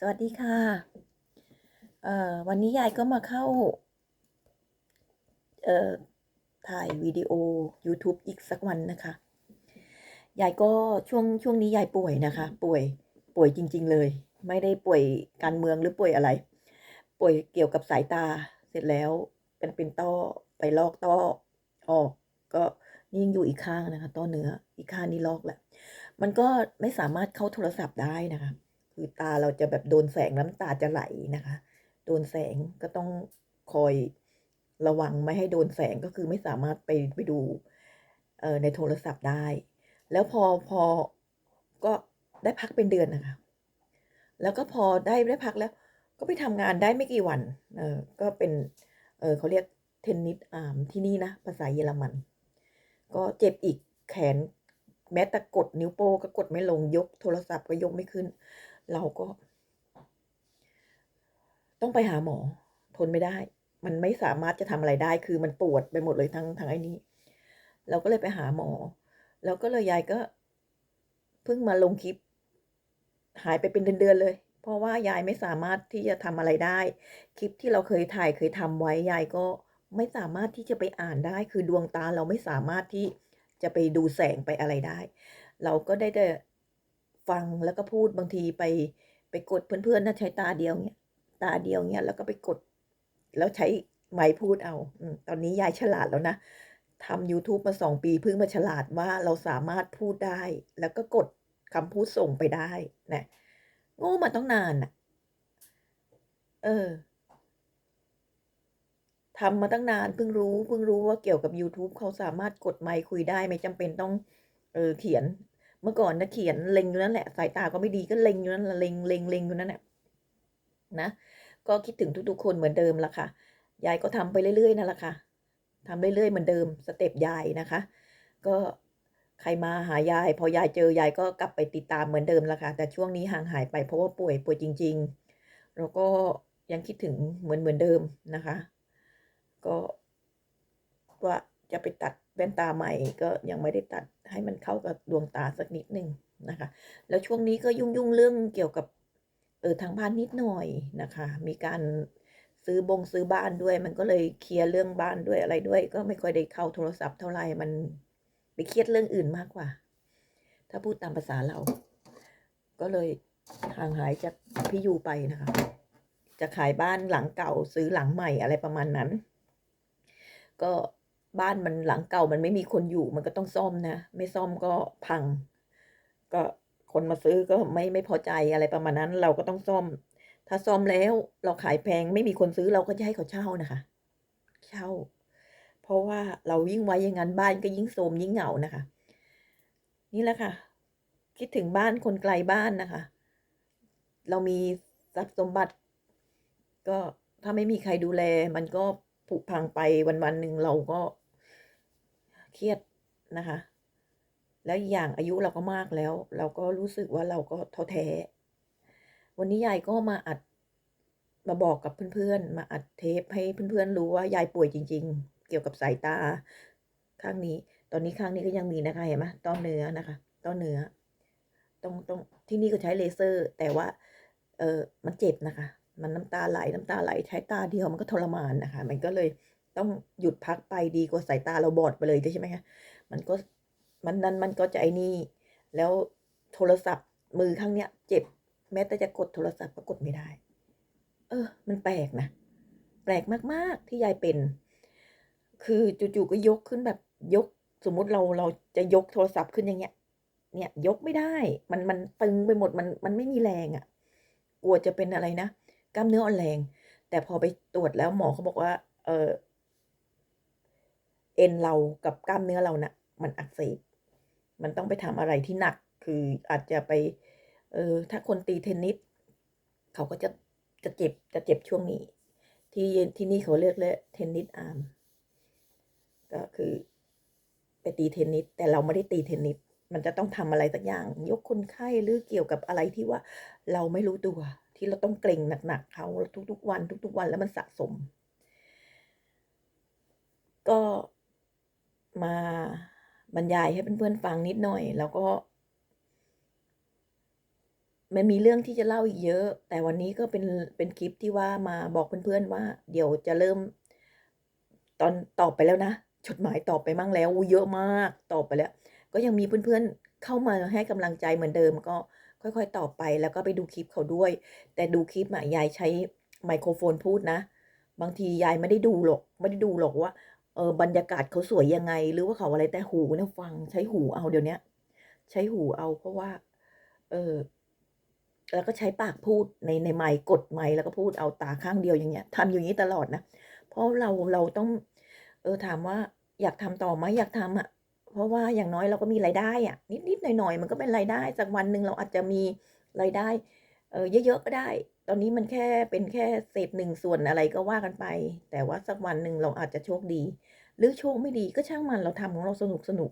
สวัสดีค่ะ เอ่อ วันนี้ยายก็มาเข้า เอ่อ ถ่ายวิดีโอยูทูบอีกสักวันนะคะ ยายก็ช่วงช่วงนี้ยายป่วยนะคะ ป่วย ป่วยจริง ๆ เลย ไม่ได้ป่วยการเมืองหรือป่วยอะไร ป่วยเกี่ยวกับสายตา เสร็จแล้วเป็นเป็นต้อไปลอกต้อออก ก็นี่งอยู่อีกข้างนะคะ ต้อเนื้อ อีกข้างนี้ลอกแหละ มันก็ไม่สามารถเข้าโทรศัพท์ได้นะคะ คือตาเราจะแบบโดนแสงน้ำตาจะไหลนะคะ โดนแสงก็ต้องคอยระวังไม่ให้โดนแสงก็คือไม่สามารถไปไปดูในโทรศัพท์ได้ แล้วพอพอก็ได้พักเป็นเดือนนะคะ แล้วก็พอได้ได้พักแล้ว ก็ไปทำงานได้ไม่กี่วัน เออก็เป็นเออเขาเรียก Tennis Arm ที่นี่นะ ภาษาเยอรมัน ก็เจ็บอีกแขน แม้แต่กดนิ้วโป้งก็กดไม่ลงยกโทรศัพท์ก็ยกไม่ขึ้น เราก็ ต้องไปหาหมอ ทนไม่ได้ มันไม่สามารถจะทำอะไรได้ คือมันปวดไปหมดเลยทั้งทั้งไอ้นี่เราก็เลยไปหาหมอ แล้วก็เลยยายก็เพิ่งมาลงคลิป หายไปเป็นเดือนๆเลย เพราะว่ายายไม่สามารถที่จะทำอะไรได้ คลิปที่เราเคยถ่ายเคยทำไว้ยายก็ไม่สามารถที่จะไปอ่านได้ คือดวงตาเราไม่สามารถที่จะไปดูแสงไปอะไรได้ เราก็ได้แต่ ฟังแล้วก็พูดบางทีไปไปกดเพื่อนๆน่ะใช้ตาเดียวเงี้ยตาเดียวเงี้ยแล้วก็ไปกด แล้วใช้ไมค์พูดเอาอตอนนี้ยายฉลาดแล้วนะทำยูทูบมา2ปีเพิ่งมาฉลาดว่าเราสามารถพูดได้ แล้วก็กดคำพูดส่งไปได้นะโง่มาตั้งนานน่ะเออทำมาตั้งนานเพิ่งรู้เพิ่งรู้ว่าเกี่ยวกับยูทูบเขาสามารถกดไมค์คุยได้ไม่จำเป็นต้องเออเขียน เมื่อก่อนนะเขียนเล็งอยู่นั่นแหละ สายตาก็ไม่ดีก็เล็งอยู่นั่นแหละเล็งเล็งอยู่นั่นน่ะนะ ก็คิดถึงทุกๆคนเหมือนเดิมละค่ะ ยายก็ทำไปเรื่อยๆนั่นแหละค่ะทำเรื่อยๆเหมือนเดิมสเต็ปยายนะคะ ก็ใครมาหายาย พอยายเจอยายก็กลับไปติดตามเหมือนเดิมละค่ะ แต่ช่วงนี้ห่างหายไปเพราะว่าป่วยป่วยจริง ๆ แล้วก็ยังคิดถึงเหมือนเหมือนเดิมนะคะ ก็ว่าจะไปตัด แว่นตาใหม่ก็ยังไม่ได้ตัดให้มันเข้ากับดวงตาสักนิดหนึ่งนะคะ แล้วช่วงนี้ก็ยุ่งๆเรื่องเกี่ยวกับเออทางบ้านนิดหน่อยนะคะ มีการซื้อบงซื้อบ้านด้วย มันก็เลยเคลียร์เรื่องบ้านด้วยอะไรด้วย ก็ไม่ค่อยได้เข้าโทรศัพท์เท่าไหร่มันไปเครียดเรื่องอื่นมากกว่า ถ้าพูดตามภาษาเรา ก็เลยห่างหายจากพี่ยูไปนะคะ จะขายบ้านหลังเก่าซื้อหลังใหม่อะไรประมาณนั้น ก็ บ้านมันหลังเก่ามันไม่มีคนอยู่มันก็ต้องซ่อมนะ ไม่ซ่อมก็พัง ก็คนมาซื้อก็ไม่ไม่พอใจอะไรประมาณนั้น เราก็ต้องซ่อม ถ้าซ่อมแล้วเราขายแพงไม่มีคนซื้อเราก็จะให้เขาเช่านะคะ เช่า เพราะว่าเรายิ่งไว้อย่างงั้นบ้านก็ยิ่งโทรมยิ่งเหงานะคะ นี่แหละค่ะ คิดถึงบ้านคนไกลบ้านนะคะ เรามีทรัพย์สมบัติ ก็ถ้าไม่มีใครดูแล มันก็ผุพังไปวันๆหนึ่งเราก็ เครียดนะคะ แล้วอย่างอายุเราก็มากแล้ว เราก็รู้สึกว่าเราก็ท้อแท้ วันนี้ยายก็มาอัดมาบอกกับเพื่อนๆ มาอัดเทปให้เพื่อนๆรู้ว่ายายป่วยจริง ๆ เกี่ยวกับสายตา ข้างนี้ ตอนนี้ข้างนี้ก็ยังมีนะคะเห็นไหมต้อเนื้อนะคะต้อเนื้อต้องต้องที่นี่ก็ใช้เลเซอร์ แต่ว่า เออมันเจ็บนะคะ มันน้ำตาไหลน้ำตาไหลใช้ตาเดียวมันก็ทรมานนะคะ มันก็เลย ต้องหยุดพักไปดีกว่าสายตาเราบอดไปเลยใช่ไหมคะมันก็มันนั้นมันก็จะไอ้นี่ แล้วโทรศัพท์มือข้างเนี้ย เจ็บ แม้แต่จะกดโทรศัพท์ก็กดไม่ได้ เออ มันแปลกนะแปลกมากๆที่ยายเป็น คือจู่ๆก็ยกขึ้นแบบยก สมมุติเราเราจะยกโทรศัพท์ขึ้นอย่างเงี้ย เนี่ยยกไม่ได้ มันมันตึงไปหมดมันมันไม่มีแรงอะกลัวจะเป็นอะไรนะกล้ามเนื้ออ่อนแรง แต่พอไปตรวจแล้วหมอเขาบอกว่า เออ เอ็นเรากับกล้ามเนื้อเราน่ะ มันอักเสบ มันต้องไปทำอะไรที่หนัก คืออาจจะไป เออถ้าคนตีเทนนิสเขาก็จะจะเจ็บจะเจ็บช่วงนี้ ที่ที่นี่เขาเรียกเลย Tennis Arm ก็คือไปตีเทนนิสแต่เราไม่ได้ตีเทนนิสมันจะต้องทำอะไรสักอย่าง ยกคนไข้หรือเกี่ยวกับอะไรที่ว่าเราไม่รู้ตัว ที่เราต้องเกรงหนักๆเขาทุกๆวัน ทุกๆวันแล้วมันสะสม ก็ มาบรรยายให้เพื่อนๆฟังนิดหน่อย แล้วก็ มันมีเรื่องที่จะเล่าอีกเยอะ แต่วันนี้ก็เป็นเป็นคลิปที่ว่ามาบอกเพื่อนๆว่า เดี๋ยวจะเริ่ม ตอนตอบไปแล้วนะจดหมายตอบไปมั่งแล้วเยอะมากตอบไปแล้ว ก็ยังมีเพื่อนๆเข้ามาให้กำลังใจเหมือนเดิมก็ค่อยๆตอบไปแล้วก็ไปดูคลิปเขาด้วย แต่ดูคลิปอะยายใช้ไมโครโฟนพูดนะ บางทียายไม่ได้ดูหรอกไม่ได้ดูหรอกว่า เออบรรยากาศเขาสวยยังไง หรือว่าเขาอะไรแต่หูเนี่ยฟังใช้หูเอาเดี๋ยวนี้ใช้หูเอาเพราะว่า เออแล้วก็ใช้ปากพูดในในไมค์กดไมค์แล้วก็พูดเอาตาข้างเดียวอย่างเงี้ยทำอย่างนี้ตลอดนะเพราะเราเราต้อง เออถามว่าอยากทำต่อไหมอยากทำอะ เพราะว่าอย่างน้อยเราก็มีรายได้อะ นิดๆหน่อยๆมันก็เป็นรายได้สักวันหนึ่งเราอาจจะมีรายได้ เออเยอะๆก็ได้ ตอนนี้มันแค่เป็นแค่เศษหนึ่งส่วนอะไรก็ว่ากันไป แต่ว่าสักวันหนึ่งเราอาจจะโชคดี หรือโชคไม่ดีก็ช่างมันเราทำของเราสนุกสนุก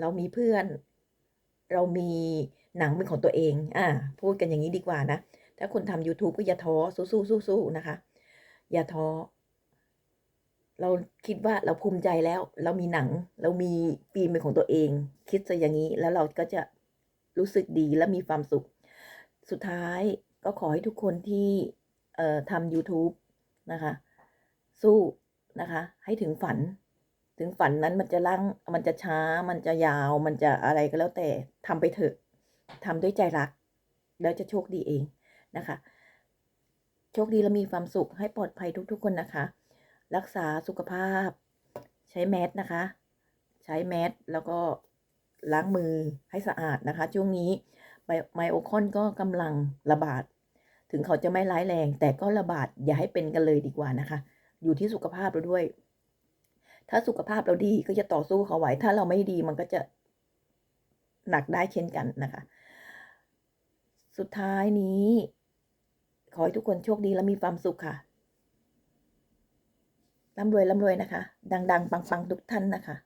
เรามีเพื่อน เรามีหนังเป็นของตัวเอง อ่า พูดกันอย่างนี้ดีกว่านะ ถ้าคุณทำ YouTube ก็อย่าท้อสู้ๆๆๆนะคะ อย่าท้อ เราคิดว่าเราภูมิใจแล้ว เรามีหนัง เรามีฟิล์มเป็นของตัวเอง คิดซะอย่างนี้แล้วเราก็จะรู้สึกดีและมีความสุข สุดท้าย ก็ขอให้ทุกคนที่ทำ YouTube นะคะ สู้นะคะ ให้ถึงฝัน ถึงฝันนั้นมันจะลั่งมันจะช้า มันจะยาว มันจะอะไรก็แล้วแต่ทำไปเถอะทำด้วยใจรัก แล้วจะโชคดีเองนะคะ โชคดีและมีความสุขให้ปลอดภัยทุก ๆ คนนะคะ รักษาสุขภาพ ใช้แมสนะคะ ใช้แมสแล้วก็ล้างมือให้สะอาดนะคะ ช่วงนี้ไมโอคอนก็กำลังระบาด ถึงเขาจะไม่ร้ายแรง แต่ก็ระบาดอย่าให้เป็นกันเลยดีกว่านะคะ อยู่ที่สุขภาพเราด้วย ถ้าสุขภาพเราดีก็จะต่อสู้เขาไหวถ้าเราไม่ดีมันก็จะหนักได้เช่นกันนะคะ สุดท้ายนี้ ขอให้ทุกคนโชคดีและมีความสุขค่ะร่ำรวยร่ำรวยนะคะ ดัง ๆ ปัง ๆ ทุกท่านนะคะ